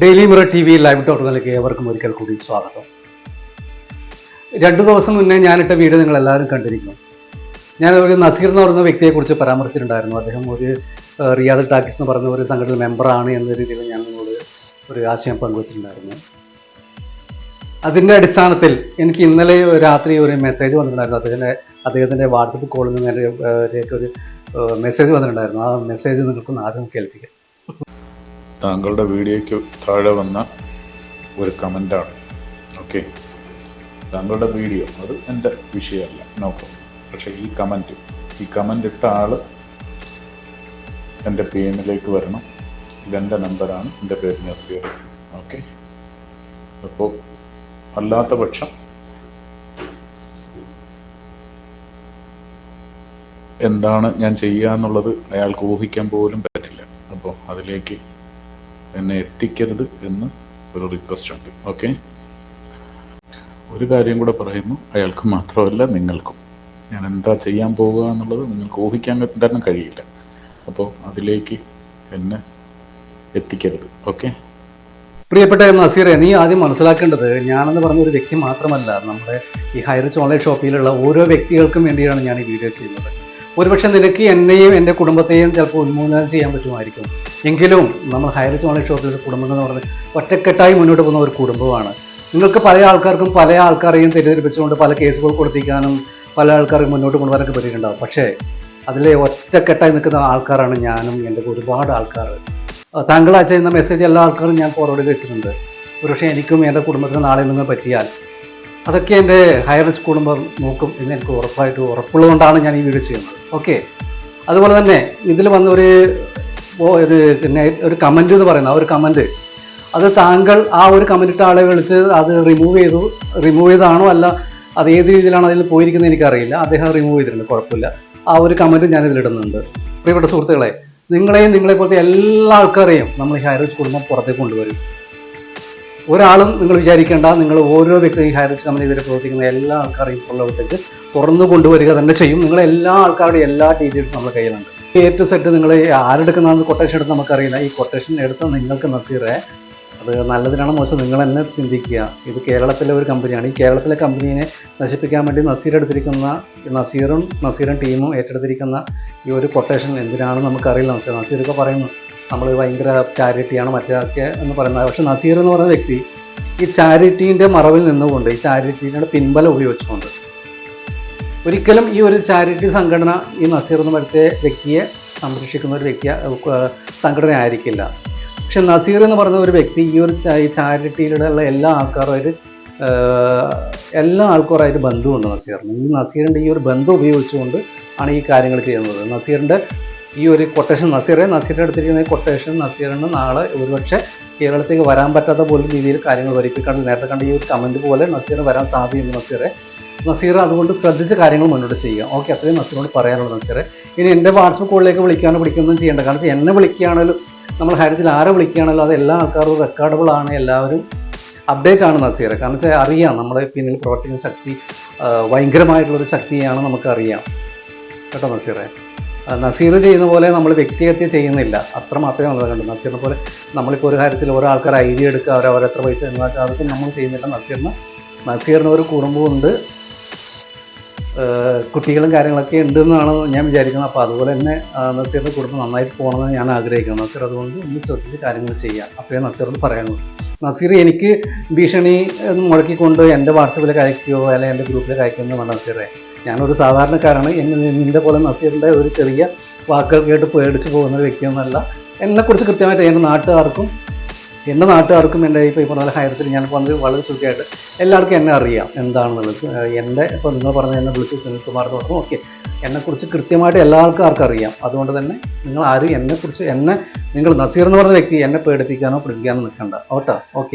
Daily Mirror T V live ഡോട്ടുകളിലേക്ക് ഏവർക്കും ഒരിക്കൽ കൂടി സ്വാഗതം. രണ്ടു ദിവസം മുന്നേ ഞാനിട്ട വീഡിയോ നിങ്ങൾ എല്ലാവരും കണ്ടിരിക്കുന്നു ഞാൻ ഒരു നസീർ എന്ന് പറയുന്ന വ്യക്തിയെക്കുറിച്ച് പരാമർശിച്ചിട്ടുണ്ടായിരുന്നു. അദ്ദേഹം ഒരു റിയാദൽ റിയാദ് ടാക്കിസ് എന്ന് പറയുന്ന ഒരു സംഘടന മെമ്പറാണ് എന്ന രീതിയിൽ ഞാൻ നിങ്ങളോട് ഒരു ആശയം പങ്കുവച്ചിട്ടുണ്ടായിരുന്നു. അതിന്റെ അടിസ്ഥാനത്തിൽ എനിക്ക് ഇന്നലെ രാത്രി ഒരു മെസ്സേജ് വന്നിട്ടുണ്ടായിരുന്നു. അദ്ദേഹത്തിന്റെ അദ്ദേഹത്തിന്റെ വാട്സപ്പ് കോളിൽ നിന്ന് ഒരു മെസ്സേജ് വന്നിട്ടുണ്ടായിരുന്നു. ആ മെസ്സേജ് നിങ്ങൾക്കൊന്ന് ആദ്യം കേൾപ്പിക്കാം. താങ്കളുടെ വീഡിയോയ്ക്ക് താഴെ വന്ന ഒരു കമന്റാണ് ഓക്കെ? താങ്കളുടെ വീഡിയോ അത് എന്റെ വിഷയമല്ല. നോക്കാം പക്ഷേ ഈ കമന്റ് ഈ കമന്റ് ഇട്ട ആൾ എന്റെ പി എമ്മിലേക്ക് വരണം. ഇതെന്റെ നമ്പറാണ്. എന്റെ പേര് നസീർ. ഓക്കെ? അപ്പോൾ അല്ലാത്ത പക്ഷം എന്താണ് ഞാൻ ചെയ്യുക എന്നുള്ളത് അയാൾക്ക് ഊഹിക്കാൻ പോലും പറ്റില്ല. അപ്പോൾ അതിലേക്ക് എന്നെ എത്തിക്കരുത് എന്ന് ഒരു റിക്വസ്റ്റ് ഉണ്ട്. ഓക്കെ ഒരു കാര്യം കൂടെ പറയുന്നു. അയാൾക്ക് മാത്രമല്ല നിങ്ങൾക്കും. ഞാൻ എന്താ ചെയ്യാൻ പോവുക എന്നുള്ളത് നിങ്ങൾക്ക് ഊഹിക്കാൻ തന്നെ കഴിയില്ല. അപ്പോൾ അതിലേക്ക് എന്നെ എത്തിക്കരുത്. ഓക്കെ പ്രിയപ്പെട്ട നസീറെ നീ ആദ്യം മനസ്സിലാക്കേണ്ടത് ഞാനെന്ന് പറഞ്ഞ ഒരു വ്യക്തി മാത്രമല്ല നമ്മുടെ ഈ ഹൈറിച്ച് ഓൺലൈൻ ഷോപ്പിലുള്ള ഓരോ വ്യക്തികൾക്കും വേണ്ടിയാണ് ഞാൻ ഈ വീഡിയോ ചെയ്യുന്നത്. ഒരുപക്ഷെ നിനക്ക് എന്നെയും എന്റെ കുടുംബത്തെയും ചിലപ്പോൾ ഉന്മൂലനം ചെയ്യാൻ പറ്റുമായിരിക്കും. എങ്കിലും നമ്മൾ ഹൈറിച്ച് ഓൺലൈൻ ഒരു കുടുംബം എന്ന് പറഞ്ഞ് ഒറ്റക്കെട്ടായി മുന്നോട്ട് പോകുന്ന ഒരു കുടുംബമാണ്. നിങ്ങൾക്ക് പല ആൾക്കാർക്കും പല ആൾക്കാരെയും തെറ്റിദ്ധരിപ്പിച്ചുകൊണ്ട് പല കേസുകൾ കൊടുത്തിക്കാനും പല ആൾക്കാർക്ക് മുന്നോട്ട് കൊണ്ടുവരാനൊക്കെ പറ്റിയിട്ടുണ്ടാവും. പക്ഷേ അതിലെ ഒറ്റക്കെട്ടായി നിൽക്കുന്ന ആൾക്കാരാണ് ഞാനും എന്റെ ഒരുപാട് ആൾക്കാർ. താങ്കൾ അയച്ചിരുന്ന മെസ്സേജ് എല്ലാ ആൾക്കാരും ഞാൻ ഫോർവേഡ് ചെയ്ത് വെച്ചിട്ടുണ്ട്. ഒരുപക്ഷെ എനിക്കും എന്റെ കുടുംബത്തിന് നാളെ നിങ്ങൾ പറ്റിയാൽ അതൊക്കെ എന്റെ ഹയർ റിച്ച് കുടുംബം നോക്കും. എന്ന് എനിക്ക് ഉറപ്പായിട്ട് ഉറപ്പുള്ളതുകൊണ്ടാണ് ഞാൻ ഈ വീഡിയോ ചെയ്യുന്നത്. ഓക്കെ അതുപോലെ തന്നെ ഇതിൽ വന്ന ഒരു ഒരു പിന്നെ ഒരു കമന്റ് എന്ന് പറയുന്ന ആ ഒരു കമന്റ് അത് താങ്കൾ ആ ഒരു കമന്റ് ഇട്ട ആളെ വിളിച്ച് അത് റിമൂവ് ചെയ്തു. റിമൂവ് ചെയ്താണോ അല്ല അത് ഏത് രീതിയിലാണ് അതിൽ പോയിരിക്കുന്നത് എനിക്കറിയില്ല. അദ്ദേഹം റിമൂവ് ചെയ്തിട്ടുണ്ട് കുഴപ്പമില്ല. ആ ഒരു കമന്റ് ഞാൻ ഇതിലിടുന്നുണ്ട് പ്രിയപ്പെട്ട സുഹൃത്തുക്കളെ നിങ്ങളെയും നിങ്ങളെ പോലത്തെ എല്ലാ ആൾക്കാരെയും നമ്മൾ ഈ ഹൈറേജ് കുടുംബം പുറത്തേക്ക് കൊണ്ടുവരും. ഒരാളും നിങ്ങൾ വിചാരിക്കേണ്ട നിങ്ങൾ ഓരോ വ്യക്തി ഈ ഹൈറേജ് കമ്പനിയിൽ പ്രവർത്തിക്കുന്ന എല്ലാ ആൾക്കാരെയും ഉള്ളവർക്ക് തുറന്നു കൊണ്ടുവരിക തന്നെ ചെയ്യും. നിങ്ങൾ എല്ലാ ആൾക്കാരുടെയും എല്ലാ ഡീറ്റെയിൽസും നമ്മുടെ കയ്യിലുണ്ട്. എ ടു സെറ്റ് നിങ്ങൾ ആരെടുക്കുന്നതെന്ന് കൊട്ടേഷൻ എടുത്ത് നമുക്കറിയില്ല. ഈ കൊട്ടേഷൻ എടുത്ത് നിങ്ങൾക്ക് നസീറെ. അത് നല്ലതിനാണ് മോശം. നിങ്ങൾ തന്നെ ചിന്തിക്കുക. ഇത് കേരളത്തിലെ ഒരു കമ്പനിയാണ് ഈ കേരളത്തിലെ കമ്പനീനെ നശിപ്പിക്കാൻ വേണ്ടി നസീർ എടുത്തിരിക്കുന്ന നസീറും നസീറും ടീമും ഏറ്റെടുത്തിരിക്കുന്ന ഈ ഒരു കൊട്ടേഷൻ എന്തിനാണെന്ന് നമുക്കറിയില്ല നസീർ. നസീറൊക്കെ പറയുന്നു. നമ്മൾ ഭയങ്കര ചാരിറ്റിയാണ് മറ്റൊക്കെ എന്ന് പറയുന്നത്. പക്ഷെ നസീർ എന്ന് പറയുന്ന വ്യക്തി ഈ ചാരിറ്റീന്റെ മറവിൽ നിന്നുകൊണ്ട് ഈ ചാരിറ്റീന്റെ പിൻബലം ഉപയോഗിച്ചുകൊണ്ട് ഒരിക്കലും ഈ ഒരു ചാരിറ്റി സംഘടന ഈ നസീർ എന്ന് പറയുന്ന വ്യക്തിയെ സംരക്ഷിക്കുന്ന ഒരു വ്യക്തി സംഘടന ആയിരിക്കില്ല. പക്ഷെ നസീർ എന്ന് പറയുന്ന ഒരു വ്യക്തി ഈ ഒരു ചാരിറ്റിയിലുള്ള എല്ലാ ആൾക്കാരുമായിട്ട് എല്ലാ ആൾക്കാരുമായിട്ട് ബന്ധമുണ്ട് നസീറിന്. ഈ നസീറിന്റെ ഈ ഒരു ബന്ധം ഉപയോഗിച്ചുകൊണ്ട് ആണ് ഈ കാര്യങ്ങൾ ചെയ്യുന്നത്. നസീറിന്റെ ഈ ഒരു കൊട്ടേഷൻ നസീറെ നസീറിന്റെ അടുത്തിരിക്കുന്ന ഈ കൊട്ടേഷൻ നസീറിന് നാളെ ഒരുപക്ഷെ കേരളത്തേക്ക് വരാൻ പറ്റാത്ത പോലും രീതിയിൽ കാര്യങ്ങൾ വരിപ്പിക്കാൻ നേരത്തെ കണ്ട ഈ ഒരു കമന്റ് പോലെ നസീറിന് വരാൻ സാധ്യതയുണ്ട് നസീറെ. നസീർ അതുകൊണ്ട് ശ്രദ്ധിച്ച കാര്യങ്ങൾ മുന്നോട്ട് ചെയ്യുക. ഓക്കെ അത്രയും നസീറിനോട് പറയാനുള്ളത് നസീറെ. ഇനി എന്റെ വാട്സപ്പ് കോളിലേക്ക് വിളിക്കാനോ വിളിക്കുകയൊന്നും ചെയ്യേണ്ട. കാരണം എന്നെ വിളിക്കുകയാണെങ്കിലും നമ്മൾ ഹരിത്തിൽ ആരെ വിളിക്കുകയാണെങ്കിലും അത് എല്ലാ ആൾക്കാരും റെക്കോർഡബിൾ ആണ്. എല്ലാവരും അപ്ഡേറ്റ് ആണ് നസീറെ. കാരണം വെച്ചാൽ അറിയാം നമ്മളെ പിന്നിൽ പ്രവർത്തിക്കുന്ന ശക്തി ഭയങ്കരമായിട്ടുള്ളൊരു ശക്തിയാണ് നമുക്കറിയാം. കേട്ടോ നസീറെ? നസീർ ചെയ്യുന്ന പോലെ നമ്മൾ വ്യക്തിഹത്യ ചെയ്യുന്നില്ല. അത്ര മാത്രമേ നമ്മൾ കണ്ടു. നസീറിനെ പോലെ നമ്മളിപ്പോൾ ഒരു കാര്യത്തിൽ ഓരോ ആൾക്കാർ ഐഡിയ എടുക്കുക അവർ അവരെത്ര പൈസ എന്ന് വെച്ചാൽ അതൊക്കെ നമ്മൾ ചെയ്യുന്നില്ല. നസീറിന് നസീറിന് ഒരു കുടുംബമുണ്ട് കുട്ടികളും കാര്യങ്ങളൊക്കെ ഉണ്ട് എന്നാണ് ഞാൻ വിചാരിക്കുന്നത്. അപ്പോൾ അതുപോലെ തന്നെ നസീറിന്റെ കുടുംബം നന്നായിട്ട് പോകണമെന്ന് ഞാൻ ആഗ്രഹിക്കുന്നു. നസീർ അതുകൊണ്ട് ഒന്ന് ശ്രദ്ധിച്ച് കാര്യങ്ങൾ ചെയ്യുക. അപ്പോഴേ നസീറോട് പറയാനുള്ളൂ. നസീർ എനിക്ക് ഭീഷണി മുടക്കിക്കൊണ്ട് എന്റെ വാട്സപ്പിൽ അയക്കുകയോ അല്ലെങ്കിൽ എന്റെ ഗ്രൂപ്പിൽ അയക്കുകയോ വേണ്ട നസീറെ. ഞാനൊരു സാധാരണക്കാരാണ് എന്നെ നിന്റെ പോലെ നസീറിന്റെ ഒരു ചെറിയ വാക്കുകൾ കേട്ട് പേടിച്ച് പോകുന്ന വ്യക്തിയൊന്നുമല്ല. എന്നെക്കുറിച്ച് കൃത്യമായിട്ട് എന്റെ നാട്ടുകാർക്കും എന്റെ നാട്ടുകാർക്കും എന്റെ ഇപ്പോൾ ഈ നല്ല ഹയർ ഹയർച്ചിൽ ഞാൻ വന്നത് വളരെ സുഖമായിട്ട് എല്ലാവർക്കും എന്നെ അറിയാം എന്താണെന്നുള്ളത്. എന്റെ ഇപ്പോൾ നിങ്ങൾ പറഞ്ഞ എന്നെ വിളിച്ചു സുനിൽകുമാർ എന്ന് പറഞ്ഞു ഓക്കെ എന്നെക്കുറിച്ച് കൃത്യമായിട്ട് എല്ലാവർക്കും ആൾക്കാർക്കും അറിയാം. അതുകൊണ്ട് തന്നെ നിങ്ങൾ ആരും എന്നെക്കുറിച്ച് എന്നെ നിങ്ങൾ നസീർ എന്ന് പറഞ്ഞ വ്യക്തി എന്നെ പേടിപ്പിക്കാനോ പിടിപ്പിക്കാനോ നിൽക്കണ്ട. Auto okay.